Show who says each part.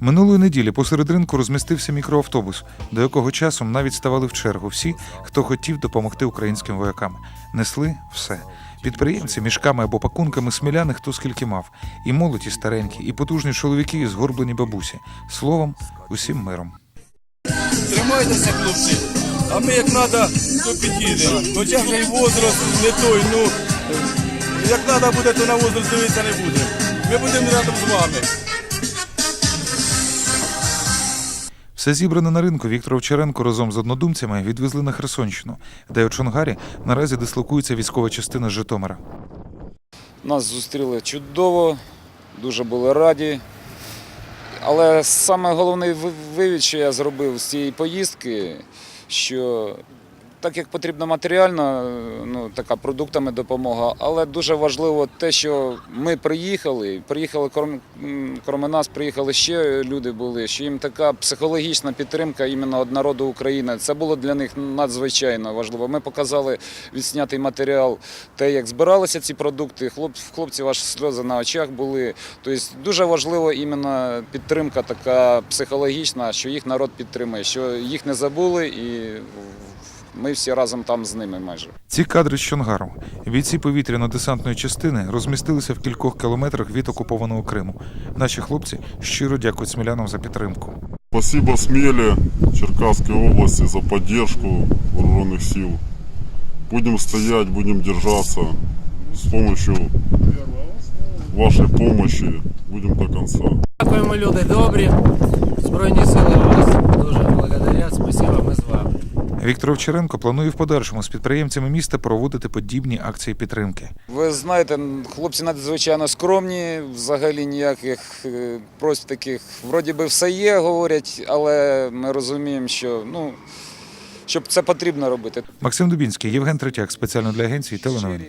Speaker 1: Минулої неділі посеред ринку розмістився мікроавтобус, до якого часом навіть ставали в чергу всі, хто хотів допомогти українським воякам. Несли все. Підприємці мішками або пакунками сміляни хто скільки мав, і молоді старенькі, і потужні чоловіки, і згорблені бабусі. Словом, усім миром.
Speaker 2: Тримайтеся, хлопці. А ми як треба, то підійдемо. Хоча вже й возраст не той, ну як треба буде, то на возраст дивитися не будемо. Ми будемо рядом з вами.
Speaker 1: Все зібране на ринку Віктор Овчаренко разом з однодумцями відвезли на Херсонщину, де у Чонгарі наразі дислокується військова частина Житомира.
Speaker 3: Нас зустріли чудово, дуже були раді. Але саме вивід, що я зробив з цієї поїздки, що так як потрібна матеріальна, ну така продуктами допомога, але дуже важливо те, що ми приїхали, приїхали крім, крім нас, приїхали ще люди були, що їм така психологічна підтримка іменно від народу України. Це було для них надзвичайно важливо. Ми показали відснятий матеріал, те, як збиралися ці продукти. Хлоп, в хлопців аж сльози на очах були. Тобто дуже важливо іменно підтримка така психологічна, що їх народ підтримує, що їх не забули і ми всі разом там з ними майже.
Speaker 1: Ці кадри з Чонгару. Бійці повітряно-десантної частини розмістилися в кількох кілометрах від окупованого Криму. Наші хлопці щиро дякують смілянам за підтримку.
Speaker 4: Спасибо Смеле, Черкасской области за поддержку вооруженных сил. Будем стоять, будем держаться. С помощью вашей помощи будем до конца.
Speaker 5: Дякуємо, люди добрі. Збройні сили вас дуже благодарять. Спасибо, ми з.
Speaker 1: Віктор Овчаренко планує в подальшому з підприємцями міста проводити подібні акції підтримки.
Speaker 3: Ви знаєте, хлопці надзвичайно скромні, взагалі ніяких просто таких, вроді би все є, говорять, але ми розуміємо, що ну, щоб це потрібно робити.
Speaker 1: Максим Дубінський, Євген Третяк, спеціально для агенції теленовин.